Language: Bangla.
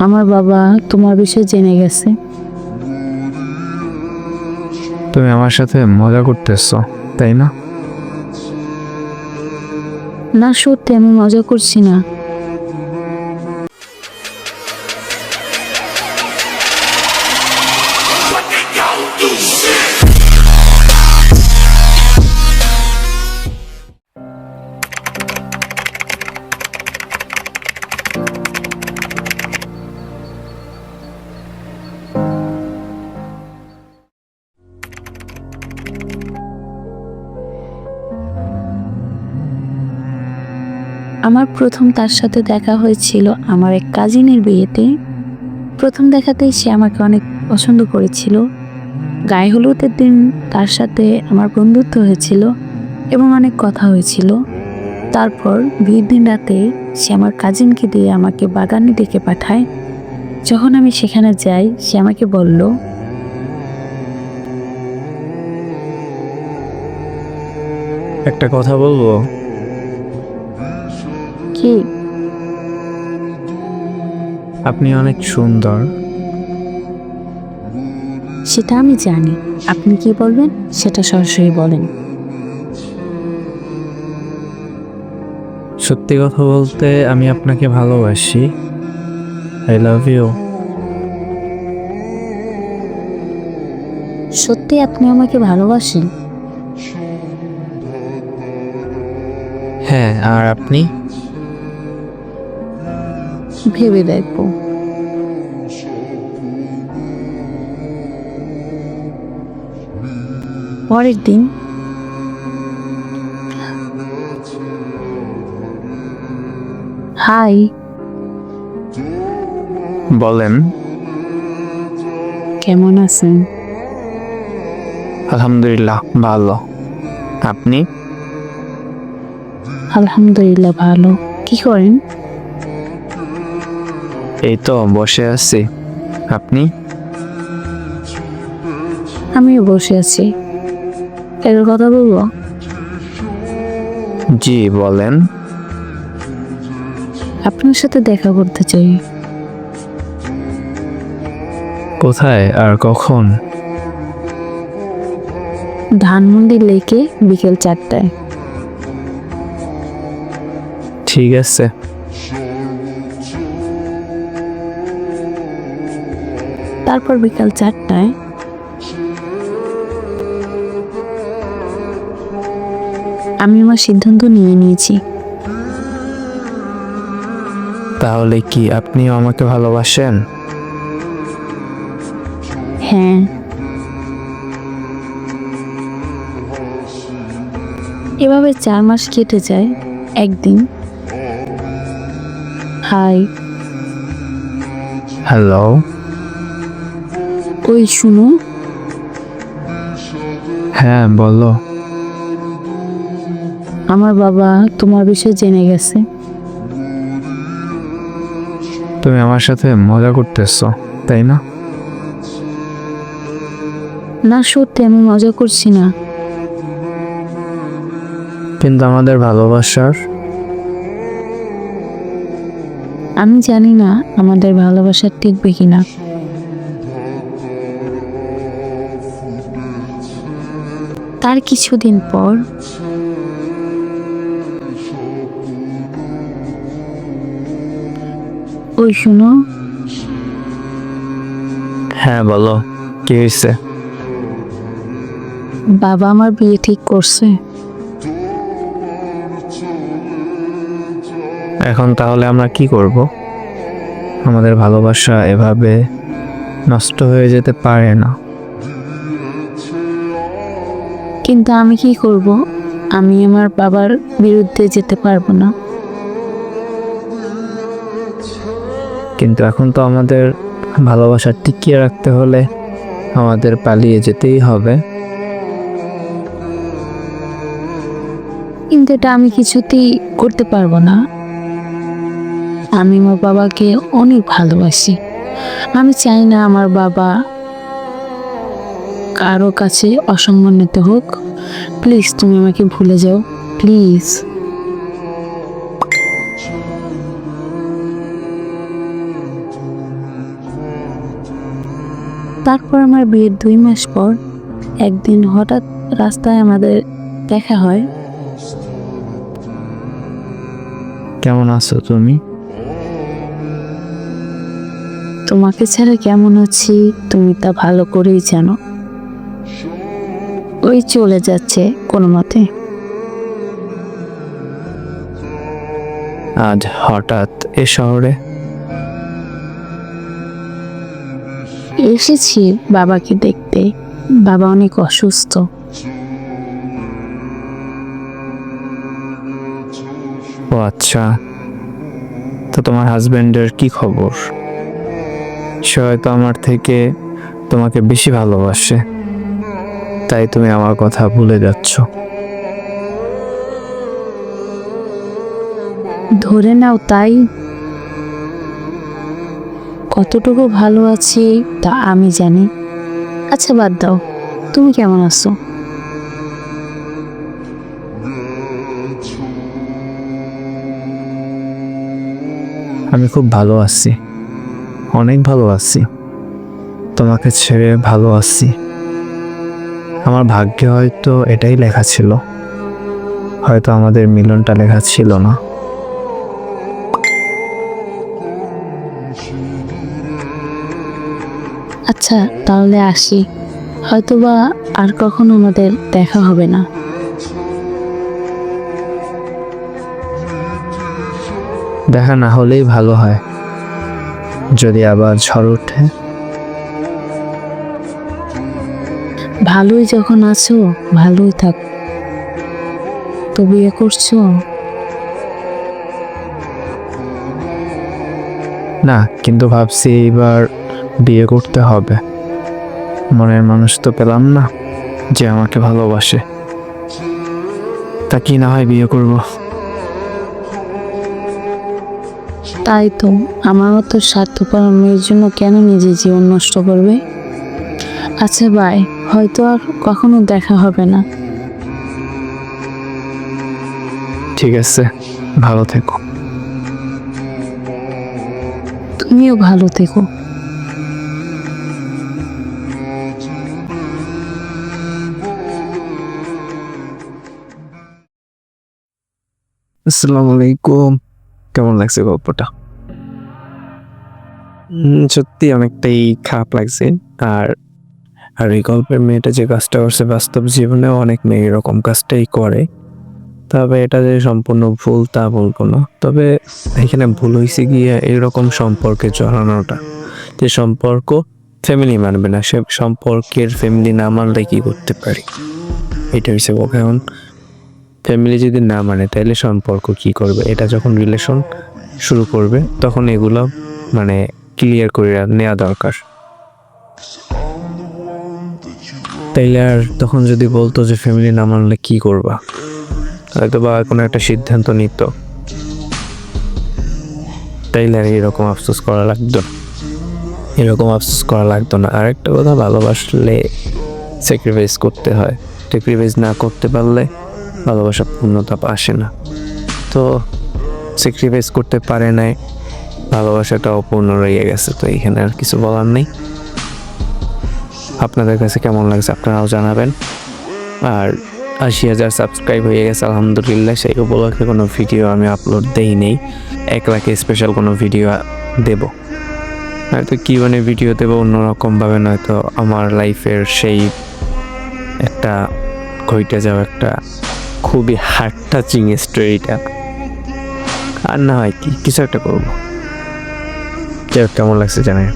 আমার বাবা তোমার বিষয়ে জেনে গেছে। তুমি আমার সাথে মজা করতেছো তাই না? না সত্যি আমি মজা করছি না। আমার প্রথম তার সাথে দেখা হয়েছিল আমার এক কাজিনের বিয়েতে। প্রথম দেখাতেই সে আমাকে অনেক পছন্দ করেছিল। গায়ে হলুদের দিন তার সাথে আমার বন্ধুত্ব হয়েছিল এবং অনেক কথা হয়েছিল। তারপর বিয়ের দিন রাতে সে আমার কাজিনকে দিয়ে আমাকে বাগানে ডেকে পাঠায়। যখন আমি সেখানে যাই, সে আমাকে বলল, একটা কথা বলব? কি? আপনি অনেক সুন্দর। সেটা আমি জানি। আপনি কি বলবেন? সেটা সরাসরি বলেন। সত্যি কথা বলতে আমি আপনাকে ভালোবাসি। আই লাভ ইউ সত্যি আপনি আমাকে ভালোবাসেন? হ্যাঁ আর আপনি? ভেবে দেখব। পরের দিন হাই। বলেন। কেমন আছেন? আলহামদুলিল্লাহ ভালো। আপনি? আলহামদুলিল্লাহ ভালো। কি করেন? এই তো বসে আছি। আপনি? আমিও বসে আছি। এর কথা বলব? জি বলেন। আপনার সাথে দেখা করতে চাই। কোথায় আর কখন? ধানমন্ডি লেকে বিকেল চারটায়। ঠিক আছে। তারপর বিকাল চারটায়। আমি আমার সিদ্ধান্ত নিয়ে নিয়েছি। তাহলে কি আপনিও আমাকে ভালোবাসেন? হ্যাঁ। এভাবে চার মাস কেটে যায় একদিন। হাই। হ্যালো? ওই শুনো। হ্যাঁ বলো। আমার বাবা তোমার বিষয়ে জেনে গেছে। তুমি আমার সাথে মজা করতেছো তাই না? না সত্যি আমি মজা করছি না। কিন্তু আমাদের ভালোবাসার? আমি জানি না আমাদের ভালোবাসা টিকবে কিনা। তার কিছুদিন পর ওই শুনো। হ্যাঁ বলো কি হয়েছে? বাবা আমার বিয়ে ঠিক করছে। এখন তাহলে আমরা কি করব? আমাদের ভালোবাসা এভাবে নষ্ট হয়ে যেতে পারে না। কিন্তু আমি কি করব? আমি আমার বাবার বিরুদ্ধে যেতে পারব না। কিন্তু এখন তো আমাদের ভালোবাসা টিকিয়ে রাখতে হলে আমাদের পালিয়ে যেতেই হবে। কিন্তু এটা আমি কিছুতেই করতে পারব না। আমি আমার বাবাকে অনেক ভালোবাসি। আমি চাই না আমার বাবা কারও কাছে অসম্মানিত হোক প্লিজ তুমি আমাকে ভুলে যাও প্লিজ তারপর আমার বিয়ের দুই মাস পর একদিন হঠাৎ রাস্তায় আমাদের দেখা হয়। কেমন আছো তুমি? তোমাকে ছাড়া কেমন আছি তুমি তা ভালো করেই জানো। ওই চলে যাচ্ছে কোনো মতে। আজ হঠাৎ এ শহরে? এসেছি বাবাকে দেখতে। বাবা অনেক অসুস্থ। ও আচ্ছা। তো তোমার হাজবেন্ডের কি খবর? সে হয়তো আমার থেকে তোমাকে বেশি ভালোবাসে। তাই তুমি আমার কথা ভুলে যাচ্ছ। ধরে নাও তাই। কতটুকু ভালো আছি তা আমি জানি। আচ্ছা বাদ দাও। তুমি কেমন আছো? আমি খুব ভালো আছি। অনেক ভালো আছি। তোমাকে ছেড়ে ভালো আছি। আমার ভাগ্যে হয়তো এটাই লেখা ছিল। হয়তো আমাদের মিলনটা লেখা ছিল না। আচ্ছা তাহলে আসি। হয়তোবা আর কখনো আমাদের দেখা হবে না। দেখা না হলেই ভালো হয়। যদি আবার ঝড় ওঠে। ভালোই যখন আছো ভালোই থাক। তো বিয়ে করছ? না কিন্তু ভাবছি এইবার বিয়ে করতে হবে। মনের মানুষ তো পেলাম না যে আমাকে ভালোবাসে। তা কি না হয় বিয়ে করব? তাই তো আমার মতো স্বার্থপর মেয়ের জন্য কেন নিজের জীবন নষ্ট করবে? আচ্ছা বাই। হয়তো আর কখনো দেখা হবে না। ঠিক আছে ভালো থেকো। তুমিও ভালো থেকো। আসসালামু আলাইকুম। কেমন লাগছে গল্পটা? সত্যি অনেকটাই খারাপ লাগছে। আর আর এই গল্পের মেয়েটা যে কাজটা করছে বাস্তব জীবনে অনেক মেয়ে এরকম কাজটাই করে। তবে এটা যে সম্পূর্ণ ভুল তা বলব না। তবে এখানে ভুল হয়েছে গিয়ে এরকম সম্পর্কে জড়ানোটা। যে সম্পর্ক ফ্যামিলি মানবে না, সে সম্পর্কের ফ্যামিলি না মানলে কি করতে পারি? এটা হচ্ছে এখন ফ্যামিলি যদি না মানে তাহলে সম্পর্ক কি করবে? এটা যখন রিলেশন শুরু করবে, তখন এগুলো মানে ক্লিয়ার করে নেওয়া দরকার। তাইলে আর তখন যদি বলতো যে, ফ্যামিলি না মানলে কি করবা? হয়তো বা কোনো একটা সিদ্ধান্ত নিত। তাইলে আর এরকম আফসোস করা লাগতো এরকম আফসোস করা লাগতো না। আর একটা কথা, ভালোবাসলে স্যাক্রিফাইস করতে হয়। স্যাক্রিফাইস না করতে পারলে ভালোবাসা পূর্ণতা আসে না। তো স্যাক্রিফাইস করতে পারে নাই, ভালোবাসাটা অপূর্ণ রয়ে গেছে। তো এখানে আর কিছু বলার নেই। আপনাদের কাছে কেমন লাগছে আপনারাও জানাবেন। আর আশি হাজার সাবস্ক্রাইব হয়ে গেছে আলহামদুলিল্লাহ। সেই উপলক্ষে কোনো ভিডিও আমি আপলোড দেই নেই। এক লাখে স্পেশাল কোনো ভিডিও দেব। হয়তো কি মানে ভিডিও দেবো অন্যরকমভাবে নয়তো আমার লাইফের সেই একটা ঘইটে যাওয়া একটা খুবই হার্ট টাচিং স্টোরিটা আর না হয় কি কিছু একটা করব। যাই হোক, কেমন লাগছে জানাই